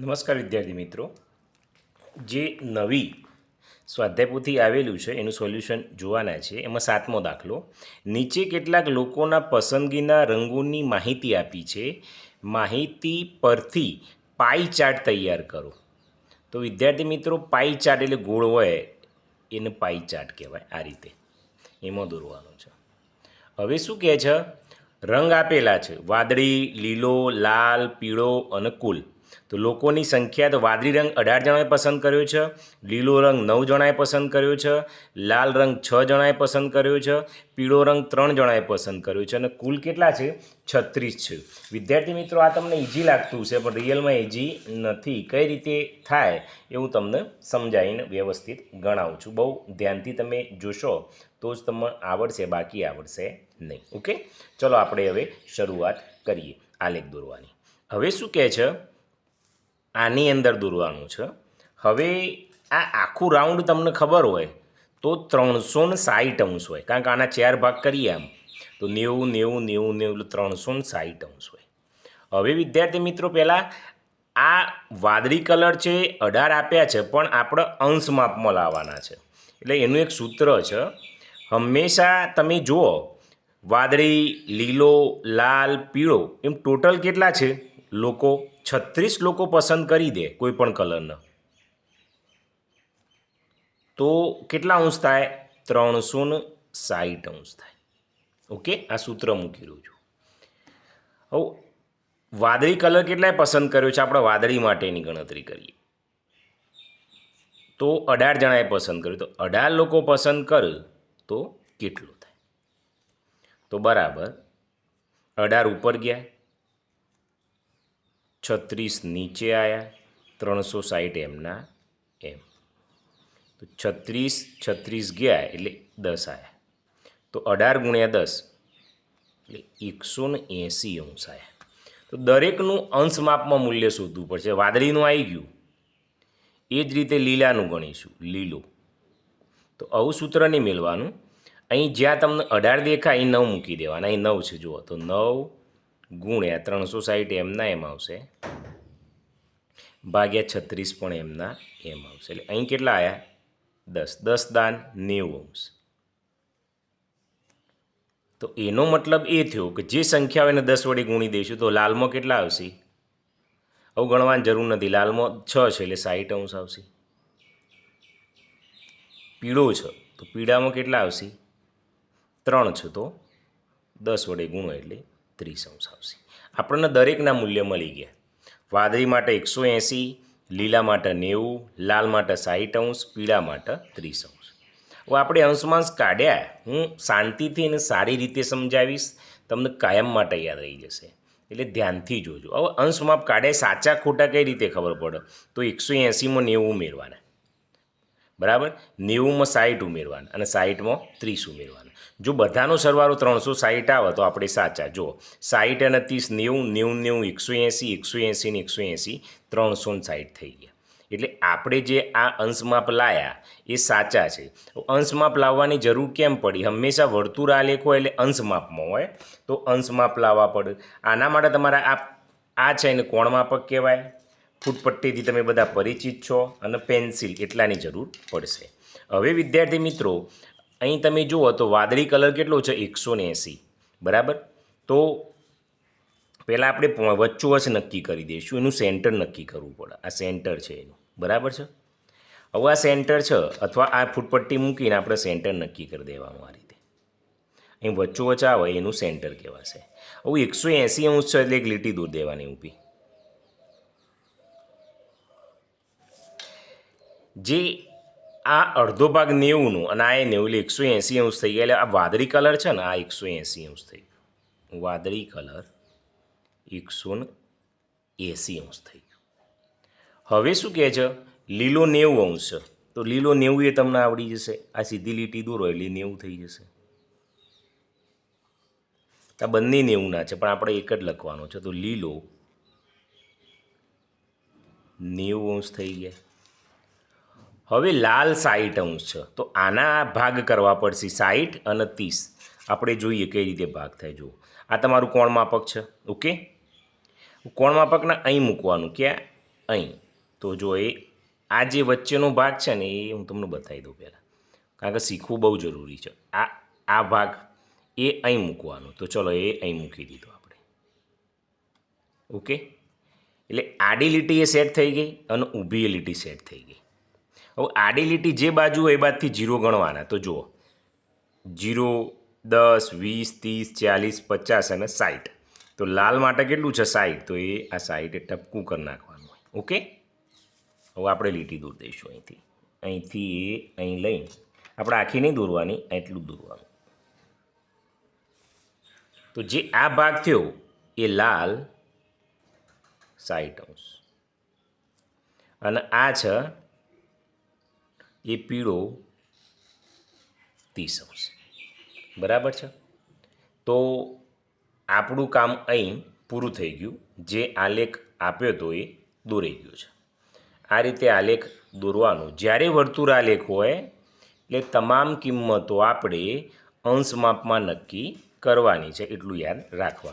નમસ્કાર વિદ્યાર્થી મિત્રો. જે નવી સ્વાધ્યાયપોથી આવેલું છે, એનું સોલ્યુશન જોવાના છે. એમાં સાતમો દાખલો. નીચે કેટલાક લોકોના પસંદગીના રંગોની માહિતી આપી છે. માહિતી પરથી પાઈ ચાર્ટ તૈયાર કરો. તો વિદ્યાર્થી મિત્રો, પાઈ ચાર્ટ એટલે ગોળ હોય, એને પાઈ ચાર્ટ કહેવાય આ રીતે. એમાં દોરવાનું છે. હવે શું કહે છે? રંગ આપેલા છે. વાદળી, લીલો, લાલ, પીળો અને કુલ. તો લોકોની સંખ્યા તો વાદળી રંગ અઢાર જણાએ પસંદ કર્યો છે, લીલો રંગ નવ જણાએ પસંદ કર્યો છે, લાલ રંગ છ જણાએ પસંદ કર્યો છે, પીળો રંગ ત્રણ જણાએ પસંદ કર્યો છે. અને કુલ કેટલા છે? છત્રીસ છે. વિદ્યાર્થી મિત્રો, આ તમને ઇઝી લાગતું છે પણ રિયલમાં ઇઝી નથી. કઈ રીતે થાય એવું તમને સમજાવીને વ્યવસ્થિત ગણાવું છું. બહુ ધ્યાનથી તમે જોશો તો જ તમને આવડશે, બાકી આવડશે નહીં. ઓકે? ચલો, આપણે હવે શરૂઆત કરીએ આલેખ દોરવાની. હવે શું કહે છે? આની અંદર દોરવાનું છે. હવે આ આખું રાઉન્ડ તમને ખબર હોય તો ત્રણસો ને સાઠ અંશ હોય. કારણ કે આના ચાર ભાગ કરીએ આમ. તો નેવું નેવું નેવું નેવું ત્રણસો ને સાઠ અંશ હોય. હવે વિદ્યાર્થી મિત્રો પહેલાં આ વાદળી કલર છે, અઢાર આપ્યા છે, પણ આપણે અંશ માપમાં લાવવાના છે. એટલે એનું એક સૂત્ર છે, હંમેશા તમે જુઓ, વાદળી, લીલો, લાલ, પીળો એમ ટોટલ કેટલા છે? લોકો છત્રીસ લોકો પસંદ કરી દે કોઈ પણ કલરના. તો કેટલા અંશ થાય? ત્રણસો ને સાઠ અંશ થાય. ઓકે? આ સૂત્ર મૂકી રહ્યું છું. હવે, વાદળી કલર કેટલાય પસંદ કર્યો છે? આપણે વાદળી માટેની ગણતરી કરીએ. તો અઢાર જણાએ પસંદ કર્યું. તો અઢાર લોકો પસંદ કરે, તો કેટલું થાય? તો બરાબર, અઢાર ઉપર ગયા. છત્રીસ નીચે આવ્યા ત્રણસો સાઠ એમના એમ. તો છત્રીસ છત્રીસ ગયા એટલે દસ આવ્યા તો અઢાર ગુણ્યા દસ એટલે એકસો ને એંસી અંશ આવ્યા તો દરેકનું અંશ માપમાં મૂલ્ય શોધવું પડશે. વાદળીનું આવી ગયું. એ જ રીતે લીલાનું ગણીશું, લીલો. તો આવું સૂત્ર નહીં મેળવાનું. અહીં જ્યાં તમને અઢાર દેખાય, અહીં નવ મૂકી દેવાના. અહીં નવ છે, જુઓ. તો નવ ગુણ્યા ત્રણસો સાહીઠ એમના એમ આવશે. ભાગ્યા છત્રીસ પણ એમના એમ આવશે. એટલે અહીં કેટલા આવ્યા દસ. દસ દાન નેવું અંશ. તો એનો મતલબ એ થયો કે જે સંખ્યા હોય એને દસ વડે ગુણી દઈશું. તો લાલમાં કેટલા આવશે? આવું ગણવાની જરૂર નથી. લાલમાં છ છે એટલે સાહીઠ અંશ આવશે. પીળો છે. તો પીળામાં કેટલા આવશે? ત્રણ છે તો દસ વડે ગુણો એટલે ત્રીસ અંશ આવશે આપણને દરેકના મૂલ્ય મળી ગયા. વાદળી માટે એકસો એંસી લીલા માટે નેવું, લાલ માટે સાહીઠ અંશ, પીળા માટે ત્રીસ અંશ. હવે આપણે અંશમાંશ કાઢ્યા. હું શાંતિથી અને સારી રીતે સમજાવીશ. તમને કાયમ માટે યાદ રહી જશે. એટલે ધ્યાનથી જોજો. હવે અંશમાપ કાઢે સાચા ખોટા કઈ રીતે ખબર પડે? તો એકસો એંસીમાં નેવું ઉમેરવાના. બરાબર? નેવુંમાં સાઠ ઉમેરવાના અને સાઠમાં ત્રીસ ઉમેરવાના. જો બધાનો સરવાળો ત્રણસો સાહીઠ આવે તો આપણે સાચા. જો સાઠ અને ત્રીસ નેવું નેવું નેવું, એકસો એંસી એકસો એંસી ને એકસો એંસી ત્રણસો ને સાઠ થઈ ગયા. એટલે આપણે જે આ અંશમાપ લાયા એ સાચા છે. અંશમાપ લાવવાની જરૂર કેમ પડી? હંમેશા વર્તુળ હોય એટલે અંશમાપમાં હોય. તો અંશમાપ લાવવા પડે. આના માટે તમારા આ આ છે એને કોણ માપક કહેવાય? ફૂટપટ્ટીથી તમે બધા પરિચિત છો અને પેન્સિલ એટલાની જરૂર પડશે. હવે વિદ્યાર્થી મિત્રો, અહીં તમે જુઓ તો વાદળી કલર કેટલો છે? એકસો એંસી. બરાબર? તો પહેલાં આપણે વચ્ચોવચ નક્કી કરી દઈશું. એનું સેન્ટર નક્કી કરવું પડે. આ સેન્ટર છે એનું. બરાબર છે? હવે આ સેન્ટર છે અથવા આ ફૂટપટ્ટી મૂકીને આપણે સેન્ટર નક્કી કરી દેવાનું આ રીતે. અહીં વચ્ચોવચ આવે, એનું સેન્ટર કહેવાશે. હવે એકસો એંસી અંશ છે એટલે એક લીટી દૂર દેવાની ઊભી. જે આ અડધો ભાગ નેવુંનું અને આ એ નેવું એટલે એકસો એંસી અંશ થઈ ગયા. એટલે આ વાદળી કલર છે ને, આ એકસો એંસી અંશ થઈ ગયું. વાદળી કલર એકસો ને એંસી અંશ થઈ ગયું. હવે શું કહે છે? લીલો નેવું અંશ. તો લીલો નેવું એ તમને આવડી જશે? આ સીધી લીટી દોરો, એટલે નેવું થઈ જશે. આ બંને નેવુંના છે, પણ આપણે એક જ લખવાનો છે. તો લીલો નેવું અંશ થઈ ગયા. હવે લાલ સાઠ અંશ છે. તો આના ભાગ કરવા પડશે સાઠ અને ત્રીસ. આપણે જોઈએ કઈ રીતે ભાગ થાય. જુઓ. આ તમારું કોણ માપક છે? ઓકે? કોણ માપકના અહીં મૂકવાનું? ક્યાં? અહીં. તો જો એ આ જે વચ્ચેનો ભાગ છે ને, એ હું તમને બતાવી દઉં પહેલાં. કારણ કે શીખવું બહુ જરૂરી છે. આ આ ભાગ એ અહીં મૂકવાનો. તો ચલો એ અહીં મૂકી દીધો આપણે. ઓકે? એટલે આડી લીટી એ સેટ થઈ ગઈ અને ઊભી લીટી સેટ થઈ ગઈ. હવે આડી લીટી જે બાજુ હોય એ બાજુથી જીરો ગણવાના. તો જુઓ. જીરો, દસ, વીસ, ત્રીસ, ચાલીસ, પચાસ અને સાઠ તો લાલ માટે કેટલું છે? સાઠ તો એ આ સાઠ ટપકું કરી નાખવાનું હોય. ઓકે? હવે આપણે લીટી દૂર દઈશું અહીંથી. અહીંથી એ અહીં લઈ આપણે આખી નહીં દોરવાની એટલું દોરવાનું. તો જે આ ભાગ થયો, એ લાલ સાઠ અંશ. અને આ છે એ પીળો ત્રીસ અંશ. બરાબર છે? તો આપણું કામ અહીં પૂરું થઈ ગયું. જે આલેખ આપ્યો હતો એ દોરાઈ ગયો છે. આ રીતે આલેખ દોરવાનો. જ્યારે વર્તુળ આલેખ હોય, એટલે તમામ કિંમતો આપણે અંશ માપમાં નક્કી કરવાની છે, એટલું યાદ રાખવાનું.